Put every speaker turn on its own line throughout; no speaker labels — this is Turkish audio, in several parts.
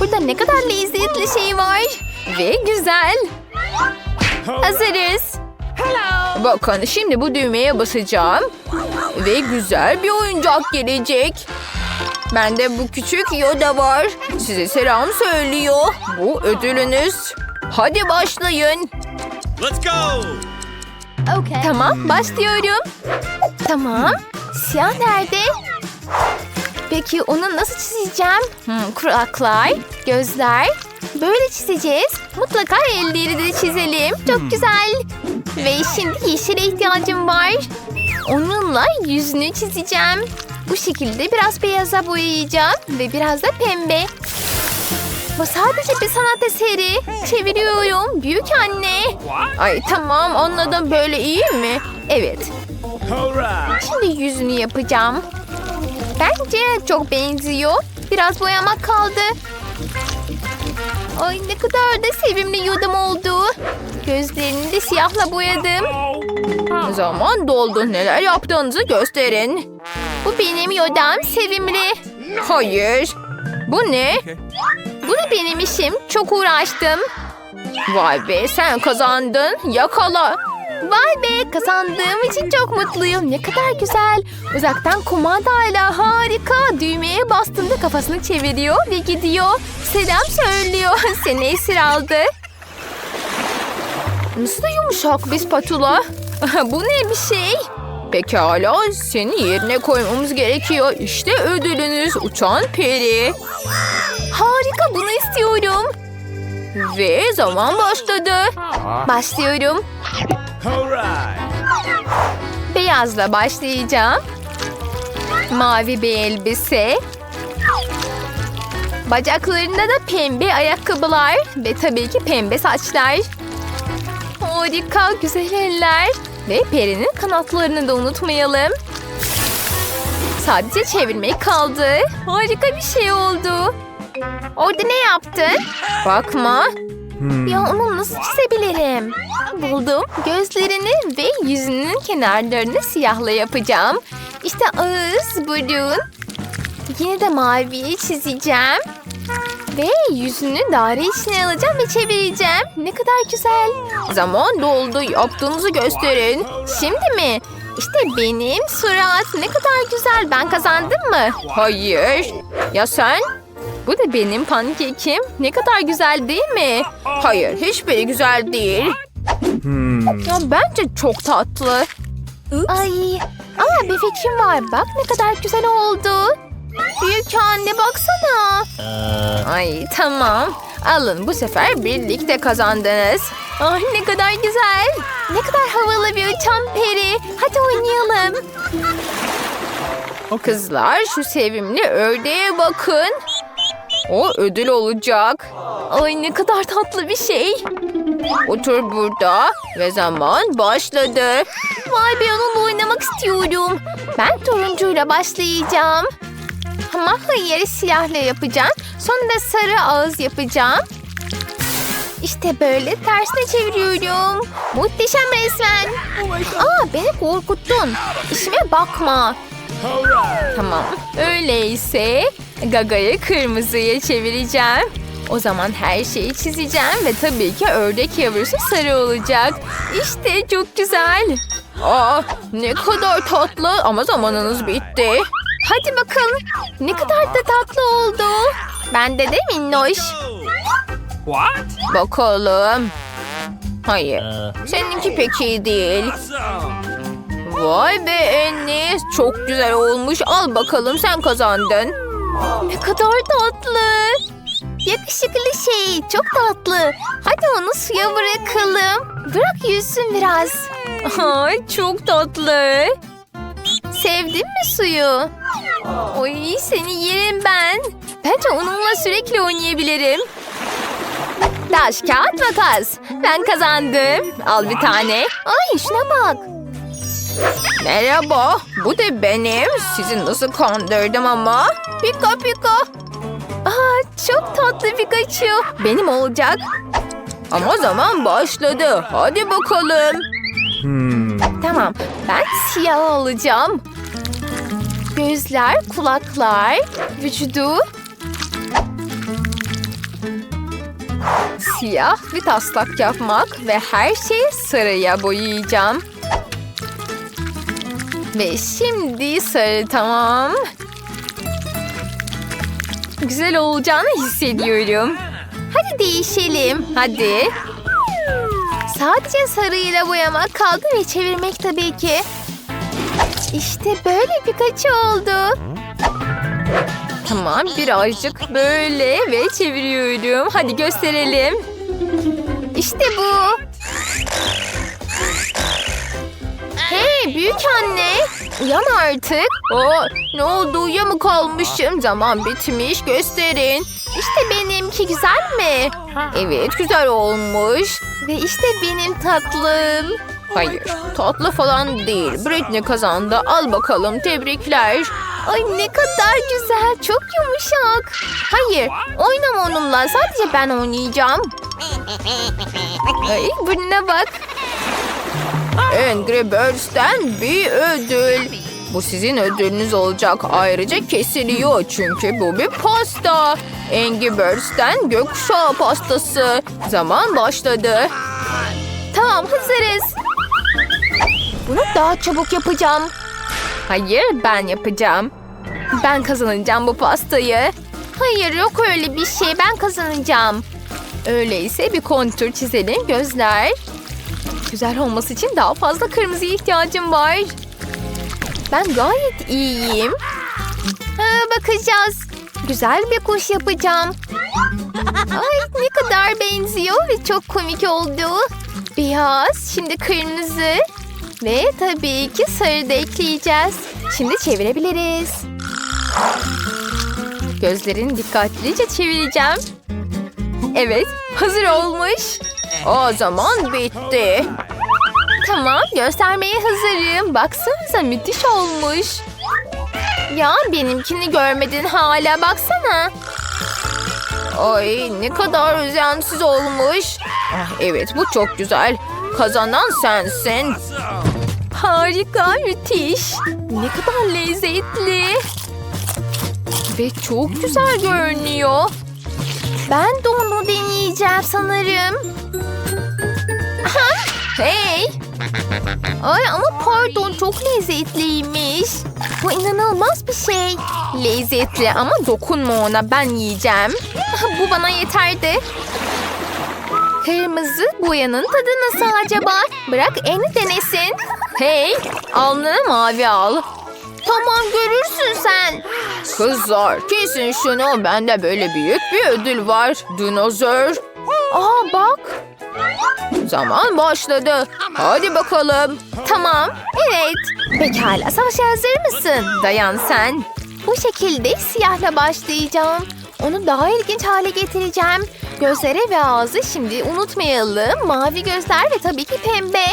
Burada ne kadar lezzetli şey var. Ve güzel. Hazırız. Bakın şimdi bu düğmeye basacağım. Ve güzel bir oyuncak gelecek. Bende bu küçük Yoda var. Size selam söylüyor. Bu ödülünüz. Hadi başlayın.
Let's go!
Tamam, başlıyorum. Tamam. Siyah nerede? Peki onu nasıl çizeceğim? Hmm, kulaklar, gözler. Böyle çizeceğiz. Mutlaka elleri de çizelim. Çok güzel. Ve şimdi yeşile ihtiyacım var. Onunla yüzünü çizeceğim. Bu şekilde biraz beyaza boyayacağım ve biraz da pembe. Bu sadece bir sanat eseri. Çeviriyorum. Büyük anne. Ay tamam anladım böyle iyi mi? Evet. Şimdi yüzünü yapacağım. Bence çok benziyor. Biraz boyamak kaldı. Ay ne kadar da sevimli yudum oldu. Gözlerini de siyahla boyadım. Zaman doldu. Neler yaptığınızı gösterin. Bu benim yodam sevimli. Hayır. Bu ne? Bu da benim işim. Çok uğraştım. Vay be sen kazandın. Yakala. Vay be kazandığım için çok mutluyum. Ne kadar güzel. Uzaktan kumandayla harika. Düğmeye bastığında kafasını çeviriyor ve gidiyor. Selam söylüyor. Seni esir aldı. Nasıl da yumuşak bir spatula. Bu ne bir şey? Pekala seni yerine koymamız gerekiyor. İşte ödülünüz uçan peri. Harika bunu istiyorum. Ve zaman başladı. Başlıyorum. Beyazla başlayacağım. Mavi bir elbise. Bacaklarında da pembe ayakkabılar ve tabii ki pembe saçlar. Harika güzel eller. Ve perinin kanatlarını da unutmayalım. Sadece çevirmek kaldı. Harika bir şey oldu. Orada ne yaptın? Bakma. Ya onu nasıl çizebilirim? Buldum. Gözlerini ve yüzünün kenarlarını siyahla yapacağım. İşte ağız, burun. Yine de maviyi çizeceğim. Ve yüzünü daire içine alacağım ve çevireceğim. Ne kadar güzel. Zaman doldu. Yaptığınızı gösterin. Şimdi mi? İşte benim surat. Ne kadar güzel. Ben kazandım mı? Hayır. Ya sen? Bu da benim pankekim. Ne kadar güzel değil mi? Hayır, hiçbiri güzel değil. Ya bence çok tatlı. Ay, aa bir fikrim var. Bak ne kadar güzel oldu. Büyük anne baksana. Ay tamam. Alın bu sefer birlikte kazandınız. Ay ne kadar güzel. Ne kadar havalı bir uçan peri. Hadi oynayalım. Kızlar şu sevimli ördeğe bakın. O ödül olacak. Ay ne kadar tatlı bir şey. Otur burada ve zaman başladı. Vay be onunla oynamak istiyorum. Ben turuncuyla başlayacağım. Ama hayır siyahla yapacağım. Sonra da sarı ağız yapacağım. İşte böyle tersine çeviriyorum. Muhteşem resmen. Aa beni korkuttun. İşime bakma. Tamam. Öyleyse Gaga'yı kırmızıya çevireceğim. O zaman her şeyi çizeceğim ve tabii ki ördek yavrusu sarı olacak. İşte çok güzel. Aa, ne kadar tatlı ama zamanınız bitti. Hadi bakalım. Ne kadar da tatlı oldu. Bende de minnoş.
What?
Bakalım. Hayır. Seninki pek iyi değil. Vay be Enis. Çok güzel olmuş. Al bakalım sen kazandın. Ne kadar tatlı. Yakışıklı şey. Çok tatlı. Hadi onu suya bırakalım. Bırak yüzsün biraz. Ay çok tatlı. Sevdin mi suyu? Oy seni yerim ben. Bence onunla sürekli oynayabilirim. Taş, kağıt, makas. Ben kazandım. Al bir tane. Ay şuna bak. Merhaba, bu da benim. Sizi nasıl kandırdım ama? Pika pika. Aa, çok tatlı Pikachu. Benim olacak. Ama zaman başladı. Hadi bakalım. Tamam, ben siyah alacağım. Gözler, kulaklar, vücudu. siyah bir taslak yapmak ve her şeyi sarıya boyayacağım. Ve şimdi sarı tamam. Güzel olacağını hissediyorum. Hadi değişelim. Hadi. Sadece sarıyla boyamak kaldı ve çevirmek tabii ki. İşte böyle birkaç oldu. Tamam birazcık böyle ve çeviriyorum. Hadi gösterelim. İşte bu. Hey büyük anne. Uyan artık. Aa, ne oldu uyuya mı kalmışım? Zaman bitmiş gösterin. İşte benimki güzel mi? Evet güzel olmuş. Ve işte benim tatlım. Hayır tatlı falan değil. Britney kazandı. Al bakalım tebrikler. Ay ne kadar güzel. Çok yumuşak. Hayır oynama onunla. Sadece ben oynayacağım. Ay burnuna bak. Angry Birds'ten bir ödül. Bu sizin ödülünüz olacak. Ayrıca kesiliyor çünkü bu bir pasta. Angry Birds'ten gökkuşağı pastası. Zaman başladı. Tamam hazırız. Bunu daha çabuk yapacağım. Hayır ben yapacağım. Ben kazanacağım bu pastayı. Hayır yok öyle bir şey ben kazanacağım. Öyleyse bir kontür çizelim gözler. Güzel olması için daha fazla kırmızıya ihtiyacım var. Ben gayet iyiyim. Ha, bakacağız. Güzel bir kuş yapacağım. Ay ne kadar benziyor ve çok komik oldu. Beyaz, şimdi kırmızı ve tabii ki sarı da ekleyeceğiz. Şimdi çevirebiliriz. Gözlerini dikkatlice çevireceğim. Evet, hazır olmuş. O zaman bitti. Tamam, göstermeye hazırım. Baksanıza müthiş olmuş. Ya benimkini görmedin hala baksana. Ay ne kadar özensiz olmuş. Evet bu çok güzel. Kazanan sensin. Harika, müthiş. Ne kadar lezzetli. Ve çok güzel görünüyor. Ben de onu deneyeceğim sanırım. Aha, hey. Ay ama pardon çok lezzetliymiş. Bu inanılmaz bir şey. Lezzetli ama dokunma ona ben yiyeceğim. Bu bana yeterdi. Kırmızı boyanın tadı nasıl acaba? Bırak Eni denesin. Hey alnına mavi al. Tamam görürsün sen. Kızlar kesin şunu. Bende böyle büyük bir ödül var. Dinozor. Aa bak. Zaman başladı. Hadi bakalım. Tamam. Evet. Pekala savaşa hazır mısın? Dayan sen. Bu şekilde siyahla başlayacağım. Onu daha ilginç hale getireceğim. Gözleri ve ağzı şimdi unutmayalım. Mavi gözler ve tabii ki pembe.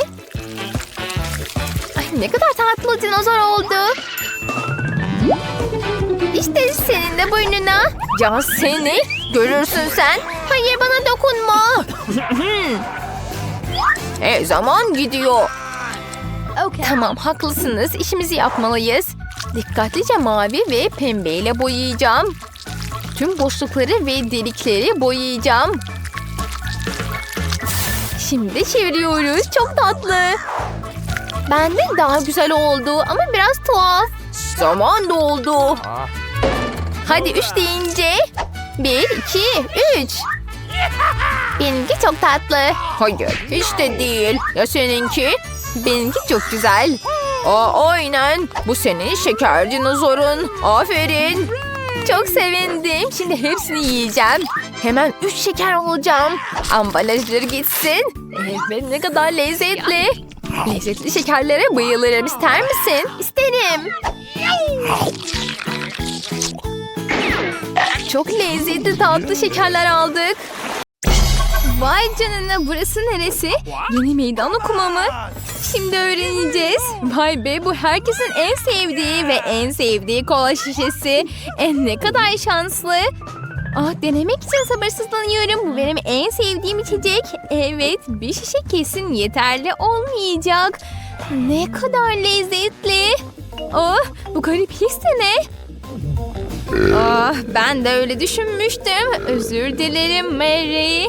Ne kadar tatlı dinozor oldu. İşte senin de burnuna. Ya seni görürsün sen. Hayır bana dokunma. e zaman gidiyor. Tamam haklısınız. İşimizi yapmalıyız. Dikkatlice mavi ve pembeyle boyayacağım. Tüm boşlukları ve delikleri boyayacağım. Şimdi çeviriyoruz. Çok tatlı. Bende daha güzel oldu ama biraz tuhaf. Zaman doldu. Hadi üç deyince. Bir, iki, üç. Benimki çok tatlı. Hayır, hiç de değil. Ya seninki? Benimki çok güzel. Aa, aynen. Bu senin şeker dinozorun. Aferin. Çok sevindim. Şimdi hepsini yiyeceğim. Hemen üç şeker olacağım. Ambalajları gitsin. Evet ne kadar lezzetli. Lezzetli şekerlere bayılırım. İster misin? İsterim. Çok lezzetli tatlı şekerler aldık. Vay canına burası neresi? Yeni meydan okuma mı? Şimdi öğreneceğiz. Vay be bu herkesin en sevdiği ve en sevdiği kola şişesi. En ne kadar şanslı. Ah denemek için sabırsızlanıyorum. Bu benim en sevdiğim içecek. Evet bir şişe kesin yeterli olmayacak. Ne kadar lezzetli. Oh bu garip his de ne? Ah ben de öyle düşünmüştüm. Özür dilerim Mary.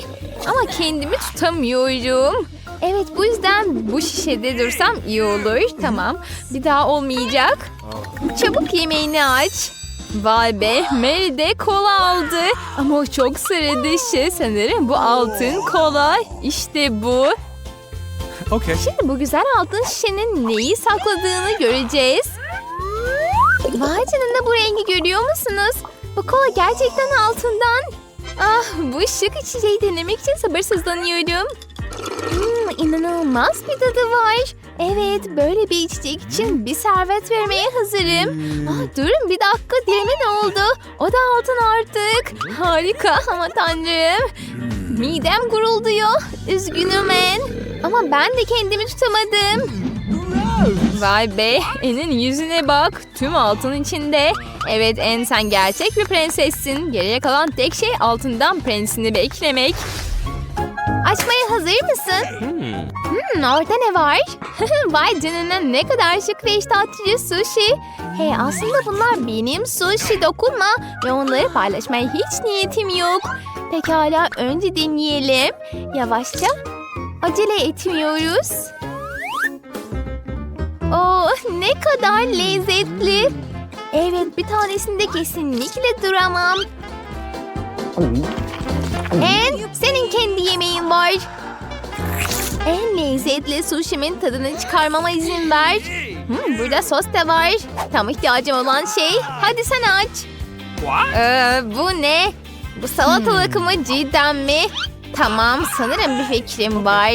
Ama kendimi tutamıyorum. Evet bu yüzden bu şişede dursam iyi olur. Tamam bir daha olmayacak. Çabuk yemeğini aç. Vay be Mary de kola aldı. Ama o çok sıra dışı. Sanırım bu altın kola. İşte bu.
Okay.
Şimdi bu güzel altın şişenin neyi sakladığını göreceğiz. Vay canına bu rengi görüyor musunuz? Bu kola gerçekten altından. Ah bu şık içeceği denemek için sabırsızlanıyorum. Hmm, inanılmaz bir tadı var. Evet böyle bir içecek için bir servet vermeye hazırım. Ah, durun bir dakika dilime ne oldu? O da altın artık. Harika ama tanrım. Midem gurulduyor. Üzgünüm en. Ama ben de kendimi tutamadım. Vay be, En'in yüzüne bak. Tüm altın içinde. Evet En sen gerçek bir prensessin. Geriye kalan tek şey altından prensini beklemek. Açmaya hazır mısın? Hmm, orada ne var? Vay canına ne kadar şık ve iştah açıcı sushi. Hey aslında bunlar benim sushi dokunma ve onları paylaşmaya hiç niyetim yok. Pekala önce deneyelim. Yavaşça acele etmiyoruz. Oh ne kadar lezzetli. Evet bir tanesinde kesinlikle duramam. En senin kendi yemeğin var. En lezzetli sushi'min tadını çıkarmama izin ver. Hmm, burada sos da var. Tam ihtiyacım olan şey. Hadi sen aç. Ee, bu ne? Bu salatalık mı cidden mi? Tamam sanırım bir fikrim var.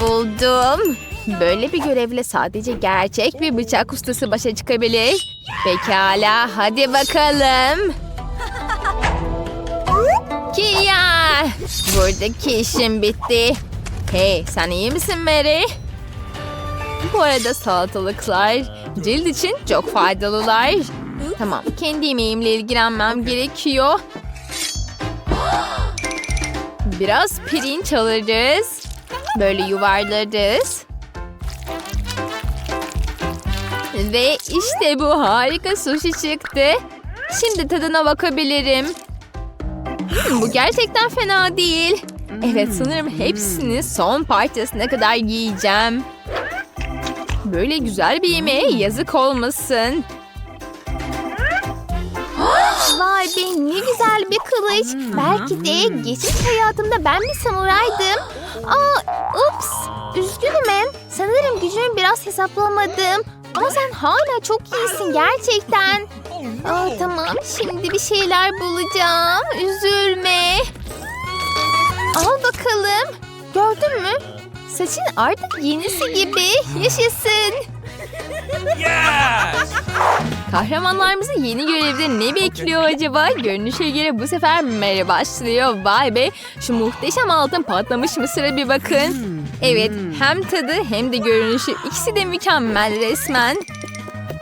Buldum. Böyle bir görevle sadece gerçek bir bıçak ustası başa çıkabilir. Pekala hadi bakalım. Kia! Buradaki işim bitti. Hey sen iyi misin Mary? Bu arada salatalıklar cilt için çok faydalılar. Tamam kendi yemeğimle ilgilenmem gerekiyor. Biraz pirinç alırız. Böyle yuvarlarız. Ve işte bu harika sushi çıktı. Şimdi tadına bakabilirim. Hmm, bu gerçekten fena değil. Evet sanırım hepsini son parçasına kadar yiyeceğim. Böyle güzel bir yemeğe yazık olmasın. Vay be ne güzel bir kılıç. Belki de geçmiş hayatımda ben bir samuraydım. Aa, ups. Üzgünüm en. Sanırım gücümü biraz hesaplamadım. Ama sen hala çok iyisin gerçekten. Aa, tamam şimdi bir şeyler bulacağım. Üzülme. Al bakalım. Gördün mü? Saçın artık yenisi gibi. Yaşasın.
Yes!
Kahramanlarımızı yeni görevde ne bekliyor acaba? Görünüşe göre bu sefer Mary başlıyor. Vay be şu muhteşem altın patlamış mısıra bir bakın. Evet hem tadı hem de görünüşü ikisi de mükemmel resmen.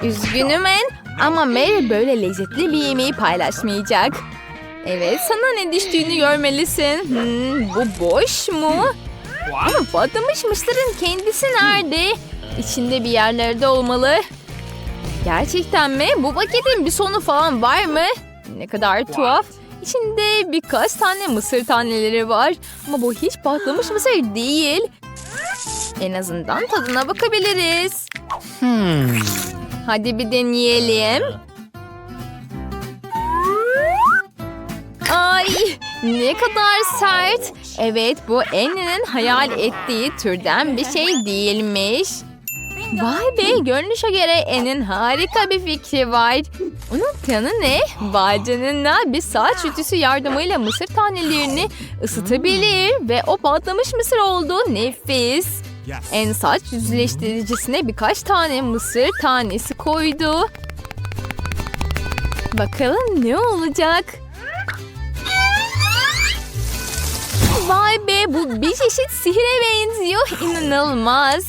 Üzgünüm en ama Mary böyle lezzetli bir yemeği paylaşmayacak. Evet sana ne düştüğünü görmelisin. Hmm, bu boş mu? Ama patlamış mısırın kendisi nerede? İçinde bir yerlerde olmalı. Gerçekten mi? Bu paketin bir sonu falan var mı? Ne kadar tuhaf. İçinde birkaç tane mısır taneleri var. Ama bu hiç patlamış mısır değil. En azından tadına bakabiliriz. Hadi bir deneyelim. Ay ne kadar sert. Evet bu Annie'nin hayal ettiği türden bir şey değilmiş. Vay be görünüşe göre Annie'nin harika bir fikri var. Onun planı ne? Vay canına bir saat ütüsü yardımıyla mısır tanelerini ısıtabilir ve o patlamış mısır oldu. Nefis. En saç yüzleştiricisine birkaç tane mısır tanesi koydu. Bakalım ne olacak? Vay be bu bir çeşit sihire benziyor. İnanılmaz.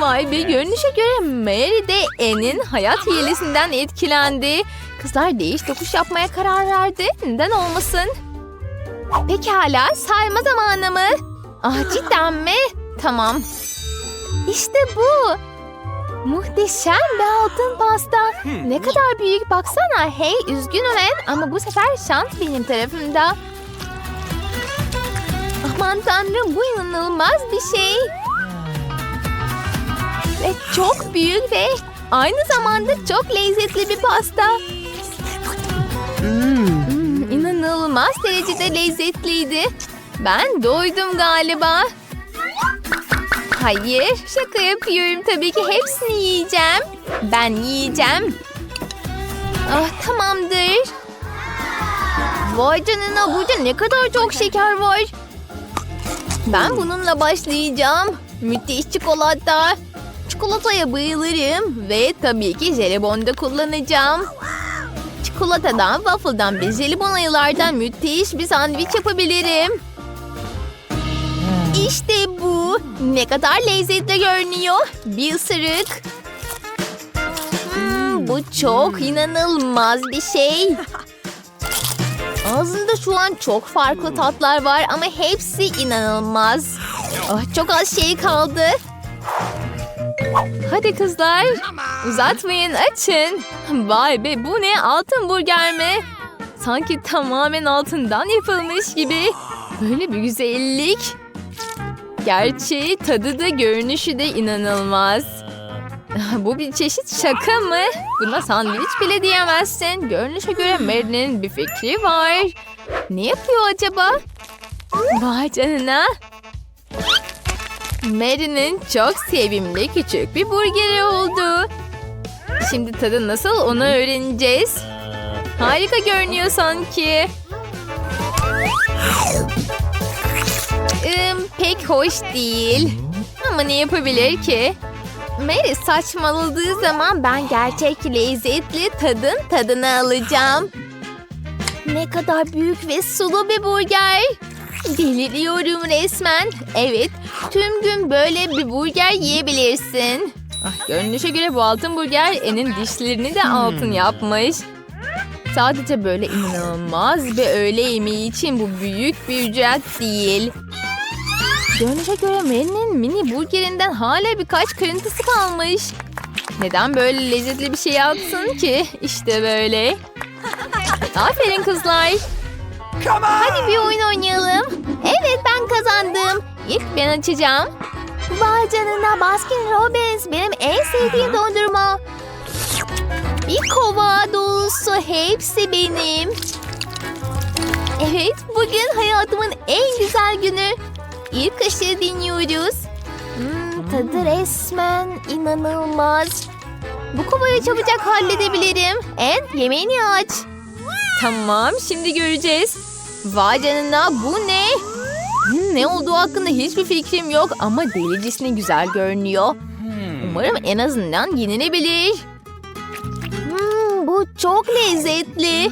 Vay be görünüşe göre Mary de Anne'in hayat hilesinden etkilendi. Kızlar değiş tokuş yapmaya karar verdi. Neden olmasın? Pekala sayma zamanı mı? Ah cidden mi? Tamam. İşte bu. Muhteşem bir altın pasta. Ne kadar büyük baksana. Hey üzgünüm Ed ama bu sefer şans benim tarafımda. Aman tanrım bu inanılmaz bir şey. Ve çok büyük ve aynı zamanda çok lezzetli bir pasta. Hmm, inanılmaz derecede lezzetliydi. Ben doydum galiba. Hayır, şaka yapıyorum. Tabii ki hepsini yiyeceğim. Ben yiyeceğim. Ah, tamamdır. Vay canına burada ne kadar çok şeker var. Ben bununla başlayacağım. Müthiş çikolata. Çikolataya bayılırım ve tabii ki jelibon da kullanacağım. Çikolatadan, waffle'dan ve jelibon ayılardan müthiş bir sandviç yapabilirim. İşte bu. Ne kadar lezzetli görünüyor. Bir ısırık. Hmm, bu çok inanılmaz bir şey. Ağzımda şu an çok farklı tatlar var ama hepsi inanılmaz. Ah, çok az şey kaldı. Hadi kızlar. Uzatmayın açın. Vay be bu ne altın burger mi? Sanki tamamen altından yapılmış gibi. Böyle bir güzellik. Gerçi tadı da görünüşü de inanılmaz. Bu bir çeşit şaka mı? Buna sandviç bile diyemezsin. Görünüşe göre Mary'nin bir fikri var. Ne yapıyor acaba? Vay canına. Mary'nin çok sevimli küçük bir burgeri oldu. Şimdi tadı nasıl onu öğreneceğiz. Harika görünüyor sanki. Im, pek hoş değil. Ama ne yapabilir ki? Mary saçmaladığı zaman ben gerçek lezzetli tadın tadını alacağım. Ne kadar büyük ve sulu bir burger. Deliriyorum resmen. Evet, tüm gün böyle bir burger yiyebilirsin. Ah, görünüşe göre bu altın burger En'in dişlerini de altın yapmış. Sadece böyle inanılmaz bir öğle yemeği için bu büyük bir ücret değil. Görünüşe göre Mary'nin mini burgerinden hala birkaç kırıntısı kalmış. Neden böyle lezzetli bir şey yapsın ki? İşte böyle. Aferin kızlar. Hadi bir oyun oynayalım. Evet ben kazandım. İlk ben açacağım. Vay canına Baskin Robbins benim en sevdiğim dondurma. Bir kova dolusu hepsi benim. Evet bugün hayatımın en güzel günü. İlk kaşığı dinliyoruz. Hmm, tadı resmen inanılmaz. Bu kovayı çabucak halledebilirim. En yemeğini aç. Tamam şimdi göreceğiz. Vay canına bu ne? Hmm, ne olduğu hakkında hiçbir fikrim yok ama delicesine güzel görünüyor. Umarım en azından yenilebilir. Hmm, bu çok lezzetli.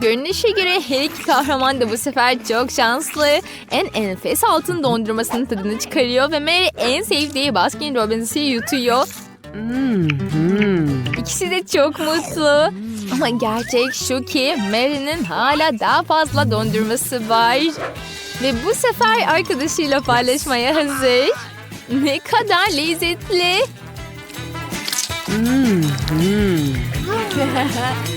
Görünüşe göre her iki kahraman da bu sefer çok şanslı. En enfes altın dondurmasının tadını çıkarıyor ve Mary en sevdiği Baskin Robbins'i yutuyor. İkisi de çok mutlu. Ama gerçek şu ki Mary'nin hala daha fazla dondurması var. Ve bu sefer arkadaşıyla paylaşmaya hazır. Ne kadar lezzetli.